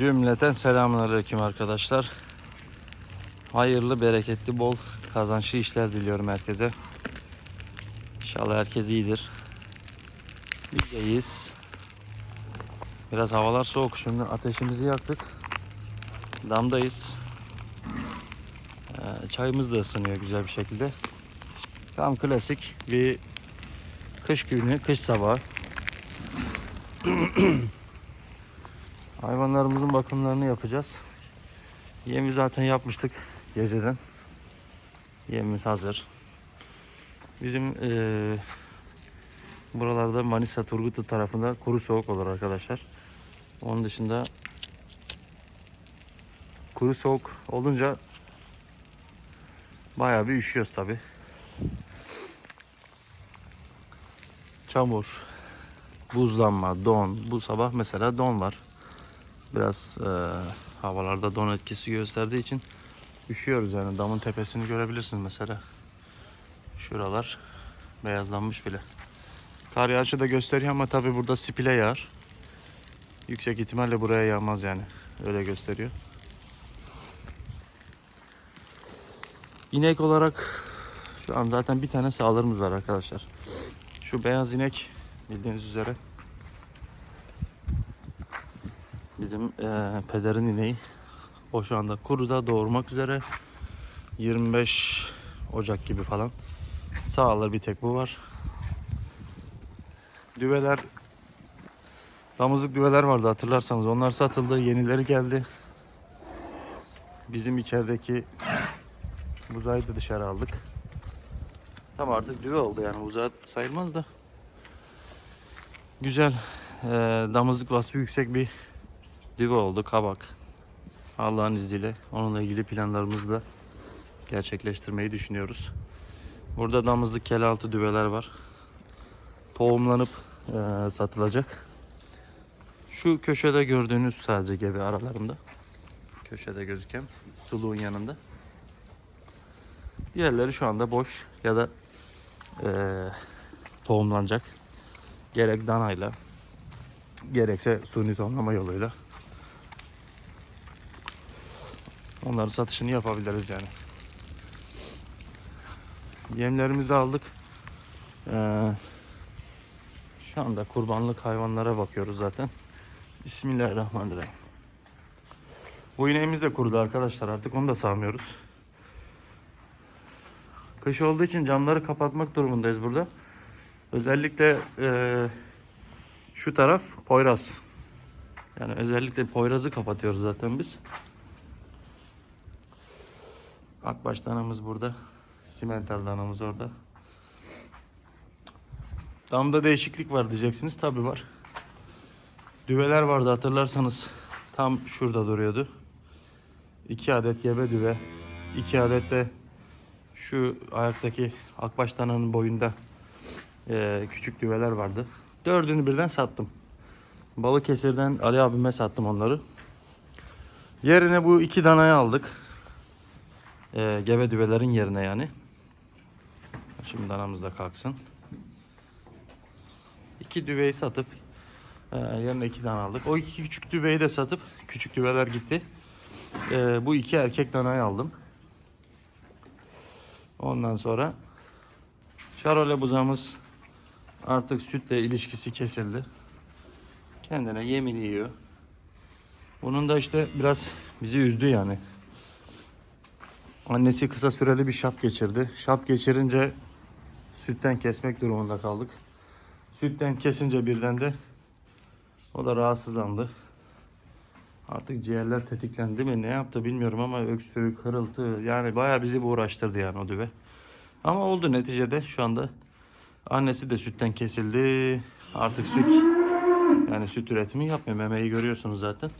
Cümleten selamünaleyküm arkadaşlar. Hayırlı, bereketli, bol kazançlı işler diliyorum herkese. İnşallah herkes iyidir. Birlikteyiz. Biraz havalar soğuk. Şimdi ateşimizi yaktık. Damdayız. Ee, çayımız da ısınıyor güzel bir şekilde. Tam klasik bir kış günü, kış sabahı. Hayvanlarımızın bakımlarını yapacağız. Yemi zaten yapmıştık geceden. Yemimiz hazır. Bizim eee, buralarda Manisa Turgutlu tarafında kuru soğuk olur arkadaşlar. Onun dışında kuru soğuk olunca bayağı bir üşüyoruz tabi. Çamur, buzlanma, don. Bu sabah mesela don var. Biraz eee, havalarda don etkisi gösterdiği için üşüyoruz yani. Damın tepesini görebilirsiniz mesela. Şuralar beyazlanmış bile. Kar yağışı da gösteriyor ama tabi burada spile yağar. Yüksek ihtimalle buraya yağmaz yani. Öyle gösteriyor. İnek olarak şu an zaten bir tane sağlarımız var arkadaşlar. Şu beyaz inek bildiğiniz üzere bizim eee, pederin ineği. O şu anda kuruda doğurmak üzere. 25 Ocak gibi falan. Sağlar bir tek bu var. Düveler damızlık düveler vardı hatırlarsanız. Onlar satıldı. Yenileri geldi. Bizim içerideki buzayı da dışarı aldık. Tam artık düve oldu yani buzağı sayılmaz da. Güzel. eee, damızlık vasfı yüksek bir düve oldu. Kabak. Allah'ın izniyle onunla ilgili planlarımızı da gerçekleştirmeyi düşünüyoruz. Burada damızlık kelaltı düveler var. Tohumlanıp eee, satılacak. Şu köşede gördüğünüz sadece gebe aralarında. Köşede gözüken suluğun yanında. Diğerleri şu anda boş ya da eee, tohumlanacak. Gerek danayla gerekse suni tohumlama yoluyla onların satışını yapabiliriz yani. Yemlerimizi aldık. Ee, şu anda kurbanlık hayvanlara bakıyoruz zaten. Bismillahirrahmanirrahim. Bu ineğimiz de kurudu arkadaşlar artık onu da sağmıyoruz. Kış olduğu için camları kapatmak durumundayız burada. Özellikle eee, şu taraf Poyraz. Yani özellikle Poyraz'ı kapatıyoruz zaten biz. Akbaş danamız burada. Simental danamız orada. Damda değişiklik var diyeceksiniz. Tabi var. Düveler vardı hatırlarsanız. Tam şurada duruyordu. 2 adet gebe düve. 2 adet de şu ayaktaki akbaş dananın boyunda eee, küçük düveler vardı. Dördünü birden sattım. Balıkesir'den Ali abime sattım onları. Yerine bu iki danayı aldık. Ee, gebe düvelerin yerine yani. Şimdi danamız da kalksın. İki düveyi satıp e, yerine iki dana aldık. O iki küçük düveyi de satıp küçük düveler gitti. Ee, bu iki erkek danayı aldım. Ondan sonra Şarole buzağımız artık sütle ilişkisi kesildi. Kendine yemini yiyor. Bunun da işte biraz bizi üzdü yani. Annesi kısa süreli bir şap geçirdi. Şap geçirince sütten kesmek durumunda kaldık. Sütten kesince birden de o da rahatsızlandı. Artık ciğerler tetiklendi mi ne yaptı bilmiyorum ama öksürük, hırıltı yani bayağı bizi uğraştırdı yani o düve. Ama oldu neticede şu anda annesi de sütten kesildi. Artık süt yani süt üretimi yapmıyor. Memeyi görüyorsunuz zaten.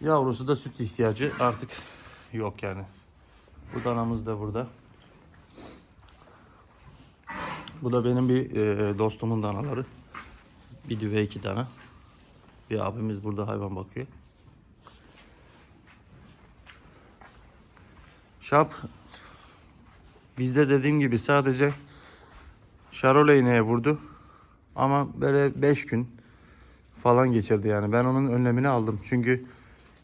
Yavrusu da süt ihtiyacı artık yok yani. Bu danamız da burada. Bu da benim bir e, dostumun danaları. Bir düve iki dana. Bir abimiz burada hayvan bakıyor. Şap bizde dediğim gibi sadece şarole iğneye vurdu. Ama böyle 5 gün falan geçirdi yani. Ben onun önlemini aldım. Çünkü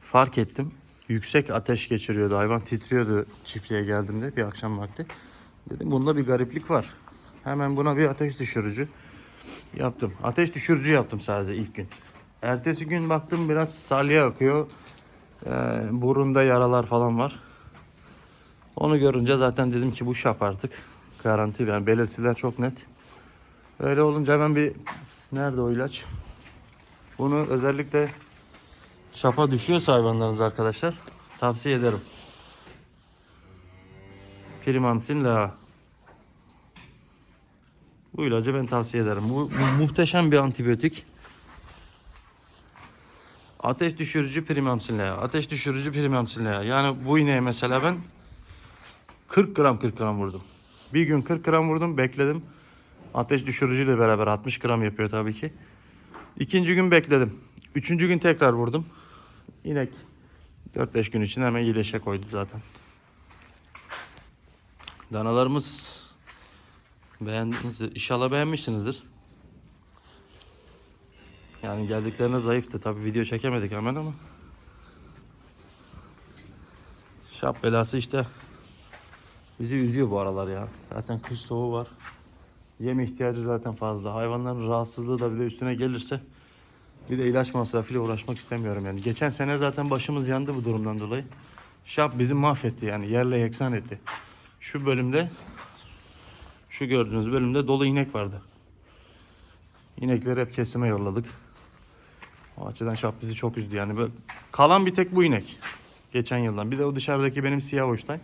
fark ettim. Yüksek ateş geçiriyordu. Hayvan titriyordu çiftliğe geldiğimde bir akşam vakti. Dedim bunda bir gariplik var. Hemen buna bir ateş düşürücü yaptım. Ateş düşürücü yaptım sadece ilk gün. Ertesi gün baktım biraz salya akıyor. Ee, burunda yaralar falan var. Onu görünce zaten dedim ki bu şap artık. Garanti yani belirtiler çok net. Öyle olunca hemen bir nerede o ilaç? Bunu özellikle şapa düşüyorsa hayvanlarınız arkadaşlar tavsiye ederim. Primamsin La. Bu ilacı ben tavsiye ederim. Bu, bu muhteşem bir antibiyotik. Ateş düşürücü primamsin La. Ateş düşürücü primamsin La. Yani bu iğneye mesela ben 40 gram 40 gram vurdum. Bir gün 40 gram vurdum bekledim. Ateş düşürücüyle beraber 60 gram yapıyor tabii ki. İkinci gün bekledim. Üçüncü gün tekrar vurdum. İnek 4-5 gün için hemen iyileşe koydu zaten. Danalarımız beğendiniz. İnşallah beğenmişsinizdir. Yani geldiklerine zayıftı. Tabii video çekemedik hemen ama. Şap belası işte bizi üzüyor bu aralar ya. Zaten kış soğuğu var. Yem ihtiyacı zaten fazla. Hayvanların rahatsızlığı da bir de üstüne gelirse bir de ilaç masrafıyla uğraşmak istemiyorum yani. Geçen sene zaten başımız yandı bu durumdan dolayı. Şap bizi mahvetti yani yerle yeksan etti. Şu bölümde şu gördüğünüz bölümde dolu inek vardı. İnekleri hep kesime yolladık. O açıdan şap bizi çok üzdü yani. Böyle kalan bir tek bu inek. Geçen yıldan. Bir de o dışarıdaki benim siyah hoştay.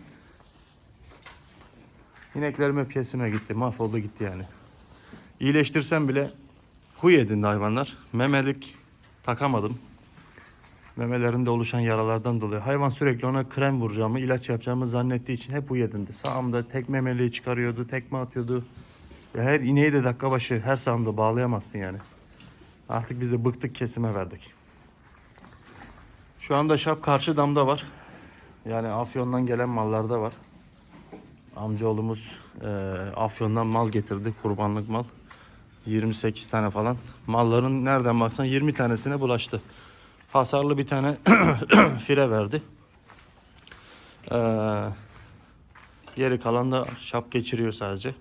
İneklerim hep kesime gitti. Mahvoldu gitti yani. İyileştirsem bile huy edindi hayvanlar. Memelik takamadım. Memelerinde oluşan yaralardan dolayı. Hayvan sürekli ona krem vuracağımı, ilaç yapacağımı zannettiği için hep huy edindi. Sağımda tek memeliği çıkarıyordu, tekme atıyordu. Her ineği de dakika başı her sağımda bağlayamazsın yani. Artık biz de bıktık kesime verdik. Şu anda şap karşı damda var. Yani Afyon'dan gelen mallarda var. Amcaoğlumuz e, Afyon'dan mal getirdi. Kurbanlık mal. 28 tane falan. Malların nereden baksan 20 tanesine bulaştı. Hasarlı bir tane fire verdi. Ee, geri kalan da şap geçiriyor sadece.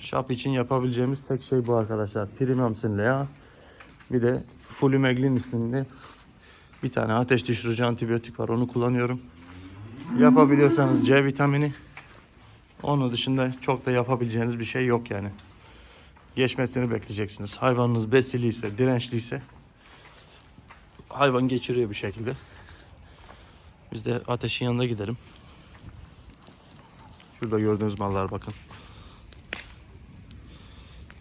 Şap için yapabileceğimiz tek şey bu arkadaşlar. Primamsin Lea. Bir de Flumeglin isminde bir tane ateş düşürücü antibiyotik var. Onu kullanıyorum. Yapabiliyorsanız C vitamini. Onun dışında çok da yapabileceğiniz bir şey yok yani. Geçmesini bekleyeceksiniz. Hayvanınız besiliyse, dirençliyse hayvan geçiriyor bir şekilde. Biz de ateşin yanına gidelim. Şurada gördüğünüz mallar bakın.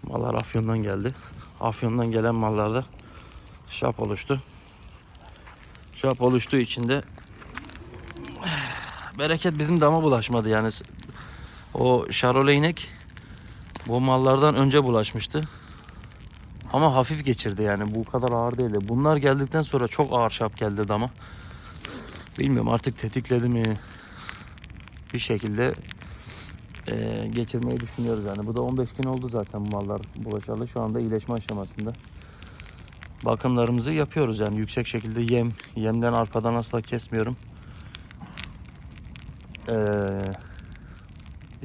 Mallar Afyon'dan geldi. Afyon'dan gelen mallarda şap oluştu. Şap oluştuğu için de bereket bizim dama bulaşmadı yani. O şarole inek bu mallardan önce bulaşmıştı. Ama hafif geçirdi yani bu kadar ağır değildi. Bunlar geldikten sonra çok ağır şap geldi dama. Bilmiyorum artık tetikledi mi bir şekilde eee, geçirmeyi düşünüyoruz yani. Bu da 15 gün oldu zaten bu mallar bulaşalı. Şu anda iyileşme aşamasında. Bakımlarımızı yapıyoruz yani yüksek şekilde yem, yemden arkadan asla kesmiyorum. Eee,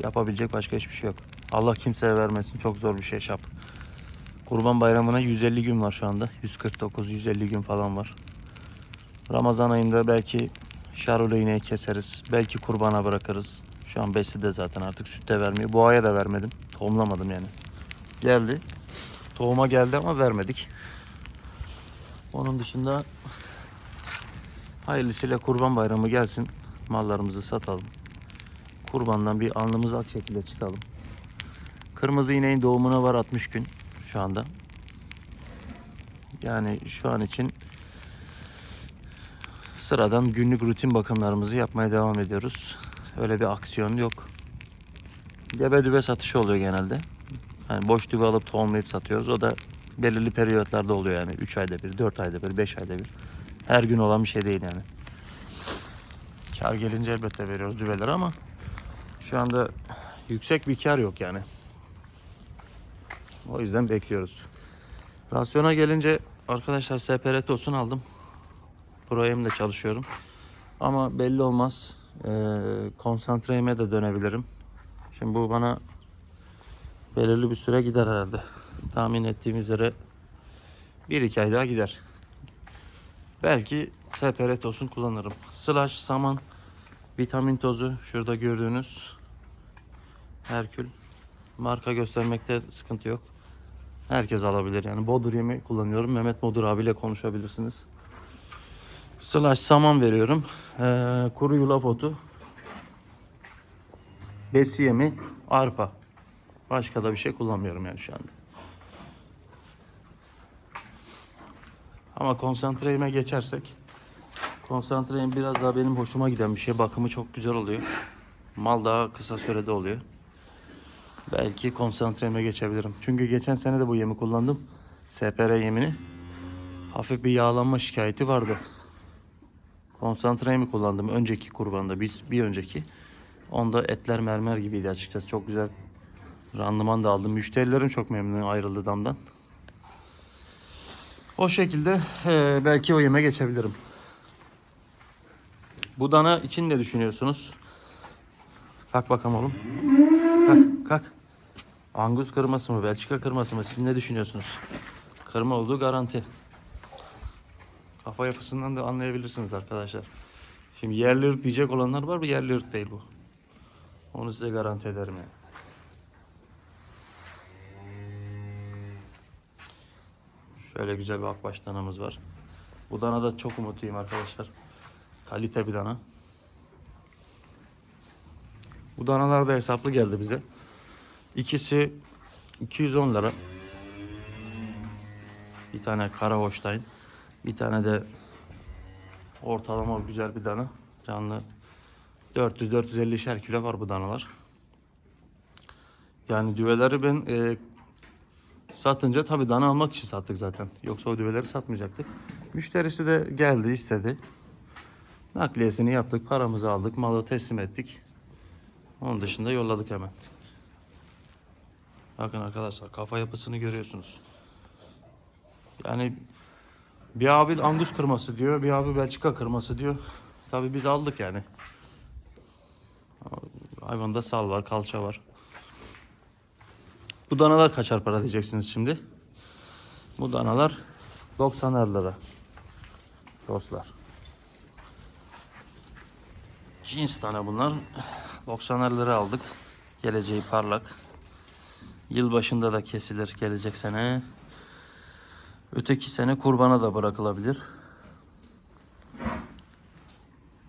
yapabilecek başka hiçbir şey yok. Allah kimseye vermesin çok zor bir şey şap. Kurban bayramına 150 gün var şu anda. 149-150 gün falan var. Ramazan ayında belki şarole ineği keseriz. Belki kurbana bırakırız. Şu an besi de zaten artık süt de vermiyor. Boğaya da vermedim. Tohumlamadım yani. Geldi. Tohuma geldi ama vermedik. Onun dışında hayırlısıyla kurban bayramı gelsin. Mallarımızı satalım. Kurbandan bir alnımız ak şekilde çıkalım. Kırmızı ineğin doğumuna var 60 gün şu anda. Yani şu an için sıradan günlük rutin bakımlarımızı yapmaya devam ediyoruz. Öyle bir aksiyon yok. Gebe düve satışı oluyor genelde. Yani boş düve alıp tohumlayıp satıyoruz. O da belirli periyotlarda oluyor yani. 3 ayda bir, 4 ayda bir, 5 ayda bir. Her gün olan bir şey değil yani. Kar gelince elbette veriyoruz düveleri ama şu anda yüksek bir kar yok yani. O yüzden bekliyoruz. Rasyona gelince arkadaşlar SPR tosun aldım. Pro'yemle çalışıyorum. Ama belli olmaz. Ee, konsantreyime de dönebilirim. Şimdi bu bana belirli bir süre gider herhalde. Tahmin ettiğim üzere 1-2 ay daha gider. Belki SPR tosun kullanırım. Slash, saman, vitamin tozu şurada gördüğünüz Herkül. Marka göstermekte sıkıntı yok. Herkes alabilir yani. Bodur yemi kullanıyorum. Mehmet Bodur abiyle konuşabilirsiniz. Slash saman veriyorum. Ee, kuru yulaf otu. Besi yemi, arpa. Başka da bir şey kullanmıyorum yani şu anda. Ama konsantreyime geçersek konsantreyim biraz daha benim hoşuma giden bir şey. Bakımı çok güzel oluyor. Mal daha kısa sürede oluyor. Belki konsantreme geçebilirim. Çünkü geçen sene de bu yemi kullandım. SPR yemini. Hafif bir yağlanma şikayeti vardı. Konsantremi kullandım önceki kurbanda. Bir, bir önceki. Onda etler mermer gibiydi açıkçası. Çok güzel randıman da aldım. Müşterilerim çok memnun ayrıldı damdan. O şekilde eee, belki o yeme geçebilirim. Bu dana için ne düşünüyorsunuz? Kalk bakalım oğlum. Kalk. Angus kırması mı, Belçika kırması mı? Siz ne düşünüyorsunuz? Kırma olduğu garanti. Kafa yapısından da anlayabilirsiniz arkadaşlar. Şimdi yerli ırk diyecek olanlar var mı? Yerli ırk değil bu. Onu size garanti ederim yani. Şöyle güzel bir akbaş danamız var. Bu dana da çok umutluyum arkadaşlar. Kalite bir dana. Bu danalar da hesaplı geldi bize. İkisi 210 lira. Bir tane kara Holstein. Bir tane de ortalama güzel bir dana. Canlı 400-450'şer kilo var bu danalar. Yani düveleri ben e, satınca tabii dana almak için sattık zaten. Yoksa o düveleri satmayacaktık. Müşterisi de geldi istedi. Nakliyesini yaptık, paramızı aldık, malı teslim ettik. Onun dışında yolladık hemen. Bakın arkadaşlar kafa yapısını görüyorsunuz. Yani bir abi Angus kırması diyor, bir abi Belçika kırması diyor. Tabii biz aldık yani. Hayvanda sal var, kalça var. Bu danalar kaçar para diyeceksiniz şimdi. Bu danalar 90 lira. Dostlar. Cins tane bunlar. 90 lira aldık. Geleceği parlak. Yılbaşında da kesilir gelecek sene. Öteki sene kurbana da bırakılabilir.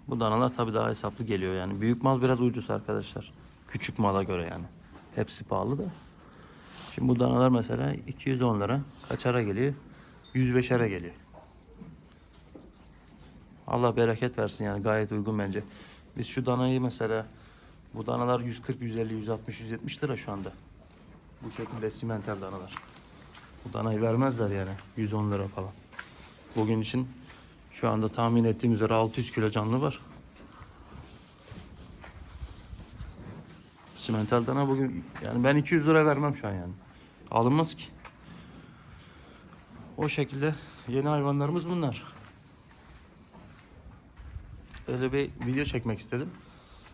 Bu danalar tabii daha hesaplı geliyor yani. Büyük mal biraz ucuz arkadaşlar. Küçük mala göre yani. Hepsi pahalı da. Şimdi bu danalar mesela 210 lira. Kaçara geliyor? 105'e geliyor. Allah bereket versin yani gayet uygun bence. Biz şu danayı mesela bu danalar 140, 150, 160, 170 lira şu anda. Bu şekilde simental danalar. Bu danayı vermezler yani 110 lira falan. Bugün için şu anda tahmin ettiğim üzere 600 kilo canlı var. Simental dana bugün yani ben 200 lira vermem şu an yani. Alınmaz ki. O şekilde yeni hayvanlarımız bunlar. Öyle bir video çekmek istedim.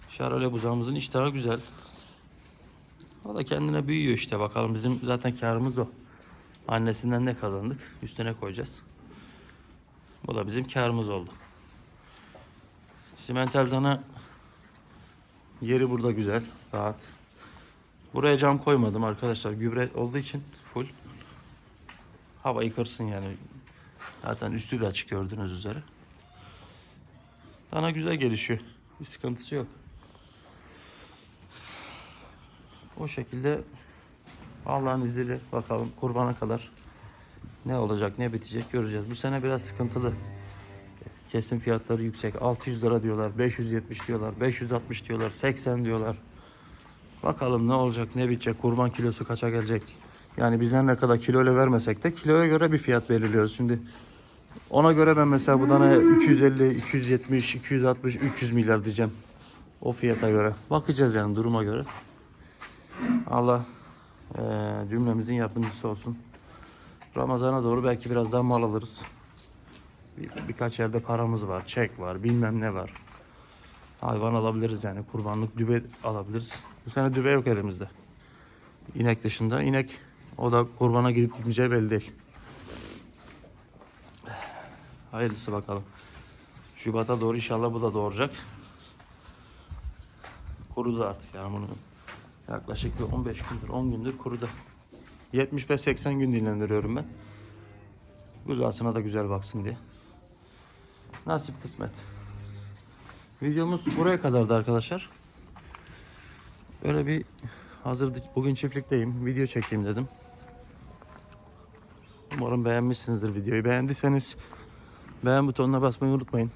Şarole buzağımızın iştahı güzel. O da kendine büyüyor işte bakalım bizim zaten karımız o. Annesinden ne kazandık üstüne koyacağız. Bu da bizim karımız oldu. Simental dana yeri burada güzel, rahat. Buraya cam koymadım arkadaşlar. Gübre olduğu için full. Havayı kırsın yani. Zaten üstü de açık gördüğünüz üzere. Dana güzel gelişiyor. Bir sıkıntısı yok. O şekilde Allah'ın izniyle bakalım kurbana kadar ne olacak ne bitecek göreceğiz. Bu sene biraz sıkıntılı. Kesim fiyatları yüksek. 600 lira diyorlar, 570 diyorlar, 560 diyorlar, 80 diyorlar. Bakalım ne olacak ne bitecek, kurban kilosu kaça gelecek. Yani bizden ne kadar kiloyla vermesek de kiloya göre bir fiyat belirliyoruz. Şimdi ona göre ben mesela bu danaya 250, 270, 260, 300 milyar diyeceğim. O fiyata göre. Bakacağız yani duruma göre. Allah eee, cümlemizin yardımcısı olsun. Ramazana doğru belki biraz daha mal alırız. Bir, birkaç yerde paramız var, çek var, bilmem ne var. Hayvan alabiliriz yani kurbanlık düve alabiliriz. Bu sene düve yok elimizde. İnek dışında. İnek o da kurbana gidip gitmeyeceği belli değil. Hayırlısı bakalım. Şubat'a doğru inşallah bu da doğuracak. Kurudu artık yani bunu. Yaklaşık bir 15 gündür, 10 gündür kurudu. 75-80 gün dinlendiriyorum ben. Buzağısına da güzel baksın diye. Nasip kısmet. Videomuz buraya kadardı arkadaşlar. Böyle bir hazır bugün çiftlikteyim. Video çekeyim dedim. Umarım beğenmişsinizdir videoyu. Beğendiyseniz beğen butonuna basmayı unutmayın.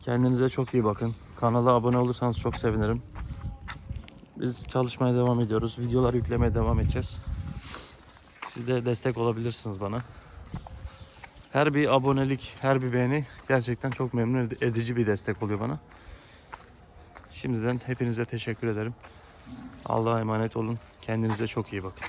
Kendinize çok iyi bakın. Kanala abone olursanız çok sevinirim. Biz çalışmaya devam ediyoruz. Videolar yüklemeye devam edeceğiz. Siz de destek olabilirsiniz bana. Her bir abonelik, her bir beğeni gerçekten çok memnun ed- edici bir destek oluyor bana. Şimdiden hepinize teşekkür ederim. Allah'a emanet olun. Kendinize çok iyi bakın.